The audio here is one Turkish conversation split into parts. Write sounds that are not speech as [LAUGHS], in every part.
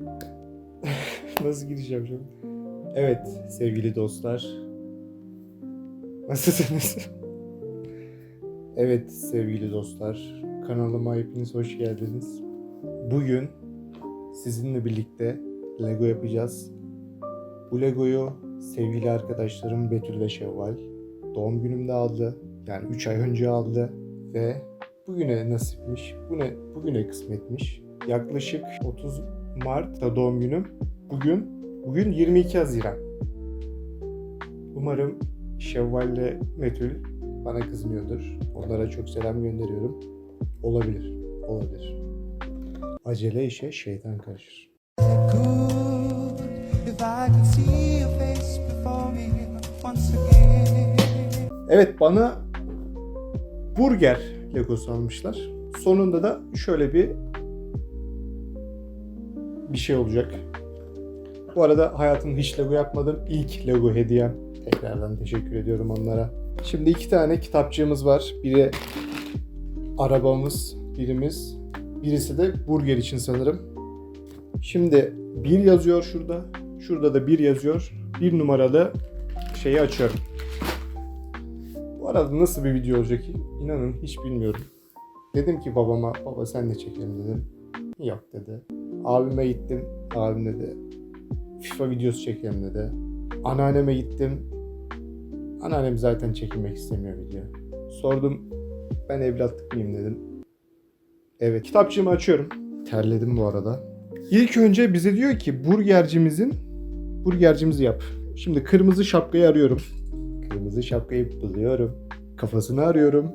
[LAUGHS] Nasıl gireceğim şimdi? Evet sevgili dostlar. Nasılsınız? evet sevgili dostlar. Kanalıma hepiniz hoş geldiniz. Bugün sizinle birlikte Lego yapacağız. Bu Lego'yu sevgili arkadaşlarım Betül ve Şevval doğum günümde aldı. Yani 3 ay önce aldı ve bugüne nasipmiş, bugüne, bugüne kısmetmiş. Yaklaşık 30 Mart'ta doğum günüm. Bugün, bugün 22 Haziran. Umarım Şevval ile Betül bana kızmıyordur. Onlara çok selam gönderiyorum. Olabilir, olabilir. Acele işe şeytan karışır. Evet bana burger legosu almışlar. Sonunda da şöyle bir bir şey olacak. Bu arada hayatımda hiç Lego yapmadım. İlk Lego hediyem. Tekrardan teşekkür ediyorum onlara. Şimdi iki tane kitapçığımız var. Biri arabamız, birimiz. Birisi de burger için sanırım. Şimdi bir yazıyor şurada. Şurada da bir yazıyor. Bir numaralı şeyi açıyorum. Bu arada nasıl bir video olacak? İnanın hiç bilmiyorum. Dedim ki babama, baba sen de çekelim dedim. Yok dedi. Abime gittim, abim dedi. FIFA videosu çekelim dedi. Anneanneme gittim. Anneannem zaten çekilmek istemiyor video. Sordum, ben evlatlık mıyım dedim. Evet, kitapçığımı açıyorum. Terledim bu arada. İlk önce bize diyor ki burgercimizin burgercimizi yap. Şimdi kırmızı şapkayı arıyorum. Kırmızı şapkayı buluyorum. Kafasını arıyorum.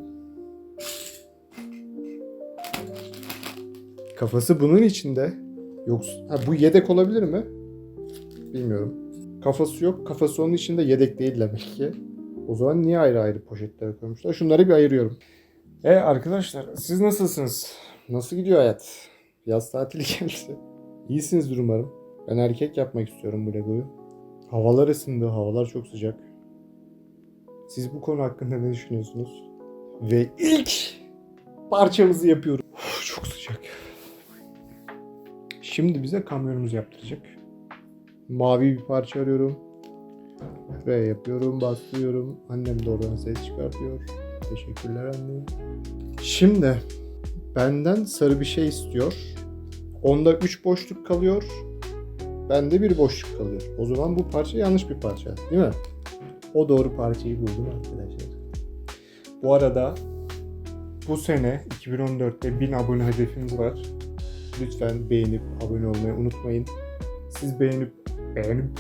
Kafası bunun içinde. Yoksa ha, bu yedek olabilir mi? Bilmiyorum. Kafası yok. Kafası onun içinde yedek değil demek ki. O zaman niye ayrı ayrı poşetlere koymuşlar? Şunları bir ayırıyorum. E arkadaşlar siz nasılsınız? Nasıl gidiyor hayat? Yaz tatili [LAUGHS] geldi. İyisinizdir umarım. Ben erkek yapmak istiyorum bu Lego'yu. Havalar ısındı. Havalar çok sıcak. Siz bu konu hakkında ne düşünüyorsunuz? Ve ilk parçamızı yapıyoruz. Şimdi bize kamyonumuzu yaptıracak. Mavi bir parça arıyorum. Ve yapıyorum, bastırıyorum. Annem de oradan ses çıkartıyor. Teşekkürler anne. Şimdi benden sarı bir şey istiyor. Onda 3 boşluk kalıyor. Bende bir boşluk kalıyor. O zaman bu parça yanlış bir parça. Değil mi? O doğru parçayı buldum arkadaşlar. Bu arada bu sene 2014'te 1000 abone hedefimiz var. Lütfen beğenip abone olmayı unutmayın. Siz beğenip beğenip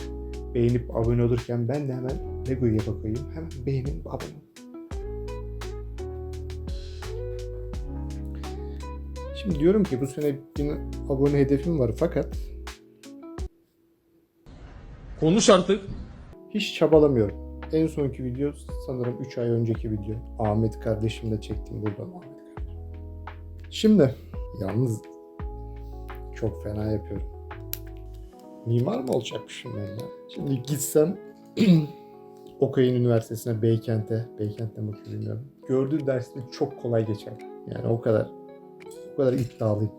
beğenip abone olurken ben de hemen Lego'ya bakayım. Hemen beğenin abone olun. Şimdi diyorum ki bu sene 1000 abone hedefim var fakat Konuş artık. hiç çabalamıyorum. En sonki video sanırım 3 ay önceki video. Ahmet kardeşimle çektim buradan. Şimdi yalnız çok fena yapıyorum. Mimar mı olacakmışım ben ya? Şimdi gitsem [CLEARS THROAT] Okay'ın Üniversitesi'ne Beykent'e, Beykent'te mi okuyor bilmiyorum. Gördüğü dersleri çok kolay geçer. Yani o kadar o kadar iddialıyım.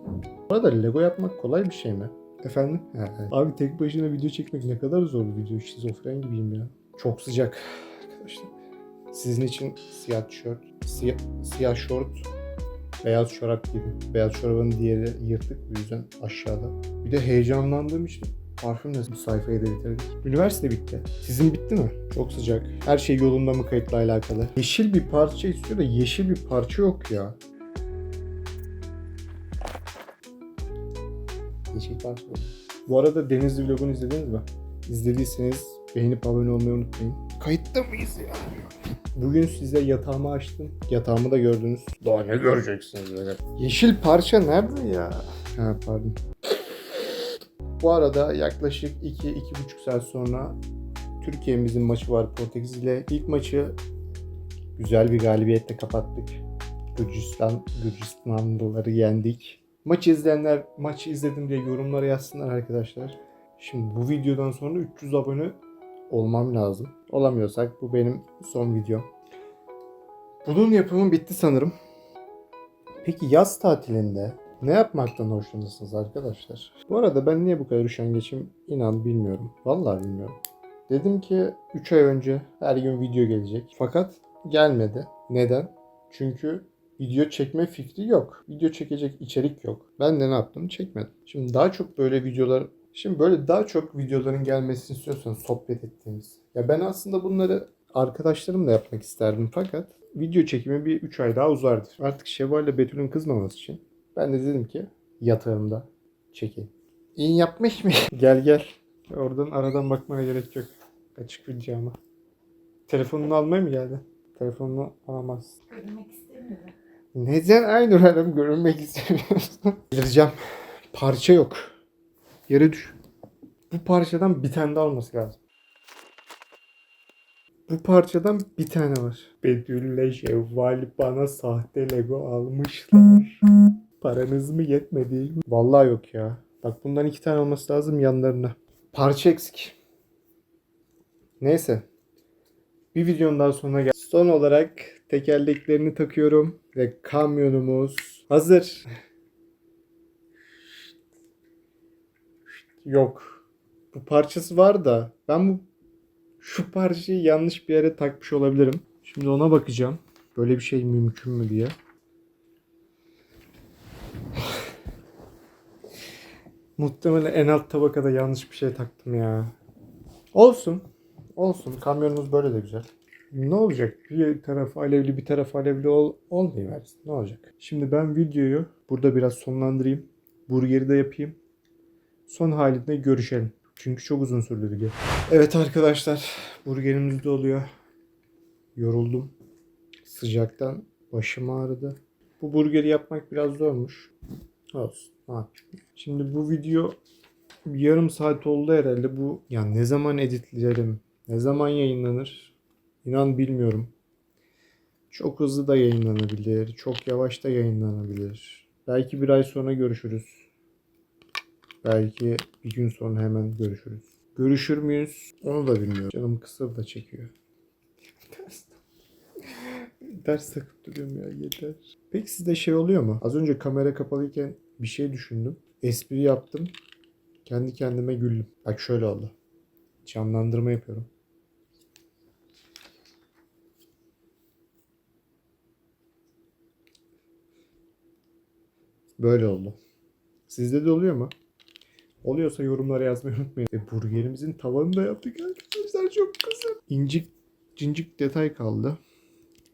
Bu arada Lego yapmak kolay bir şey mi? Efendim? Ha, evet. Abi tek başına video çekmek ne kadar zor bir video. Şizofren gibiyim ya. Çok sıcak arkadaşlar. Sizin için siyah tişört, siyah, siyah şort, beyaz çorap giydim. Beyaz çorabın diğeri yırtık bu yüzden aşağıda. Bir de heyecanlandığım için parfümle bu sayfayı da bitirdik. Üniversite bitti. Sizin bitti mi? Çok sıcak. Her şey yolunda mı kayıtla alakalı? Yeşil bir parça istiyor da yeşil bir parça yok ya. Yeşil parça yok. Bu arada Denizli vlogunu izlediniz mi? İzlediyseniz beğenip abone olmayı unutmayın. Kayıtta mıyız ya? Bugün size yatağımı açtım. Yatağımı da gördünüz. Daha ne göreceksiniz böyle? Yeşil parça nerede ya? Ha pardon. Bu arada yaklaşık 2-2,5 saat sonra Türkiye'mizin maçı var Portekiz ile. İlk maçı güzel bir galibiyetle kapattık. Gürcistan, Gürcistanlıları yendik. Maçı izleyenler maçı izledim diye yorumlara yazsınlar arkadaşlar. Şimdi bu videodan sonra 300 abone olmam lazım. Olamıyorsak bu benim son videom. Bunun yapımı bitti sanırım. Peki yaz tatilinde Ne yapmaktan hoşlanırsınız arkadaşlar? Bu arada ben niye bu kadar üşengeçim inan bilmiyorum. Vallahi bilmiyorum. Dedim ki 3 ay önce her gün video gelecek. Fakat gelmedi. Neden? Çünkü video çekme fikri yok. Video çekecek içerik yok. Ben de ne yaptım? Çekmedim. Şimdi daha çok böyle videolar Şimdi böyle daha çok videoların gelmesini istiyorsanız sohbet ettiğimiz. Ya ben aslında bunları arkadaşlarımla yapmak isterdim fakat video çekimi bir 3 ay daha uzardı. Artık Şevval ile Betül'ün kızmaması için ben de dedim ki yatağımda çekeyim. İyi yapmış mı? [LAUGHS] gel gel. Oradan aradan bakmana gerek yok. Açık video ama. Telefonunu almaya mı geldin? Telefonunu alamaz. Görünmek istemiyorum. Neden Aynur Hanım görünmek istemiyorsun? [LAUGHS] Bildireceğim. Parça yok. Yere düş. Bu parçadan bir tane daha olması lazım. Bu parçadan bir tane var. Bedülle Şevval bana sahte Lego almışlar. Paranız mı yetmedi? Vallahi yok ya. Bak bundan iki tane olması lazım yanlarına. Parça eksik. Neyse. Bir videonun daha sonuna gel. Son olarak tekerleklerini takıyorum ve kamyonumuz hazır. Yok. Bu parçası var da ben bu şu parçayı yanlış bir yere takmış olabilirim. Şimdi ona bakacağım. Böyle bir şey mümkün mü diye. Muhtemelen en alt tabakada yanlış bir şey taktım ya. Olsun. Olsun. Kamyonumuz böyle de güzel. Ne olacak? Bir tarafı alevli bir tarafı alevli ol olmayıversin. Ne olacak? Şimdi ben videoyu burada biraz sonlandırayım. Burgeri de yapayım. Son halinde görüşelim. Çünkü çok uzun sürdü video. Evet arkadaşlar. Burgerimiz de oluyor. Yoruldum. Sıcaktan başım ağrıdı. Bu burgeri yapmak biraz zormuş. Olsun. Yapayım? Şimdi bu video yarım saat oldu herhalde. Bu ya ne zaman editlerim? Ne zaman yayınlanır? İnan bilmiyorum. Çok hızlı da yayınlanabilir. Çok yavaş da yayınlanabilir. Belki bir ay sonra görüşürüz. Belki bir gün sonra hemen görüşürüz. Görüşür müyüz? Onu da bilmiyorum. Canım kısır da çekiyor. Ters, Ters takıp duruyorum ya yeter. Peki sizde şey oluyor mu? Az önce kamera kapalıyken bir şey düşündüm. Espri yaptım. Kendi kendime güldüm. Bak şöyle oldu. Canlandırma yapıyorum. Böyle oldu. Sizde de oluyor mu? Oluyorsa yorumlara yazmayı unutmayın. E, burgerimizin tavanını da yaptık arkadaşlar. Çok güzel. İncik cincik detay kaldı.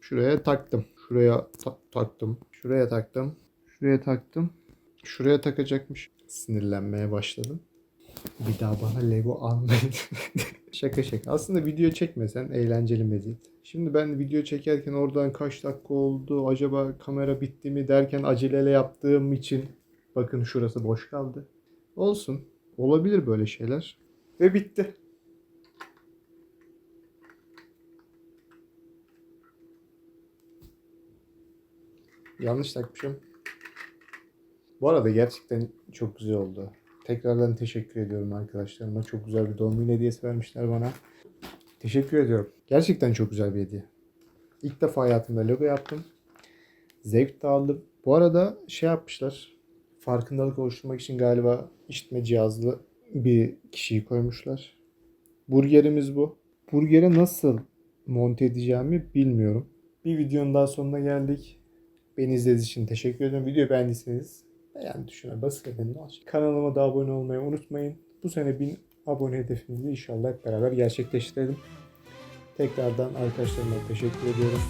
Şuraya taktım. Şuraya ta- taktım. Şuraya taktım. Şuraya taktım. Şuraya takacakmış. Sinirlenmeye başladım. Bir daha bana Lego almayın. [LAUGHS] şaka şaka. Aslında video çekmesen eğlenceli meziyet. Şimdi ben video çekerken oradan kaç dakika oldu, acaba kamera bitti mi derken aceleyle yaptığım için bakın şurası boş kaldı. Olsun. Olabilir böyle şeyler. Ve bitti. Yanlış takmışım. Bu arada gerçekten çok güzel oldu. Tekrardan teşekkür ediyorum arkadaşlarıma. Çok güzel bir doğum günü hediyesi vermişler bana. Teşekkür ediyorum. Gerçekten çok güzel bir hediye. İlk defa hayatımda logo yaptım. Zevk de aldım. Bu arada şey yapmışlar. Farkındalık oluşturmak için galiba işitme cihazlı bir kişiyi koymuşlar. Burgerimiz bu. Burgere nasıl monte edeceğimi bilmiyorum. Bir videonun daha sonuna geldik. Beni izlediğiniz için teşekkür ederim. Videoyu beğendiyseniz beğen tuşuna basın efendim. Kanalıma da abone olmayı unutmayın. Bu sene 1000 abone hedefimizi inşallah hep beraber gerçekleştirelim. Tekrardan arkadaşlarıma teşekkür ediyorum.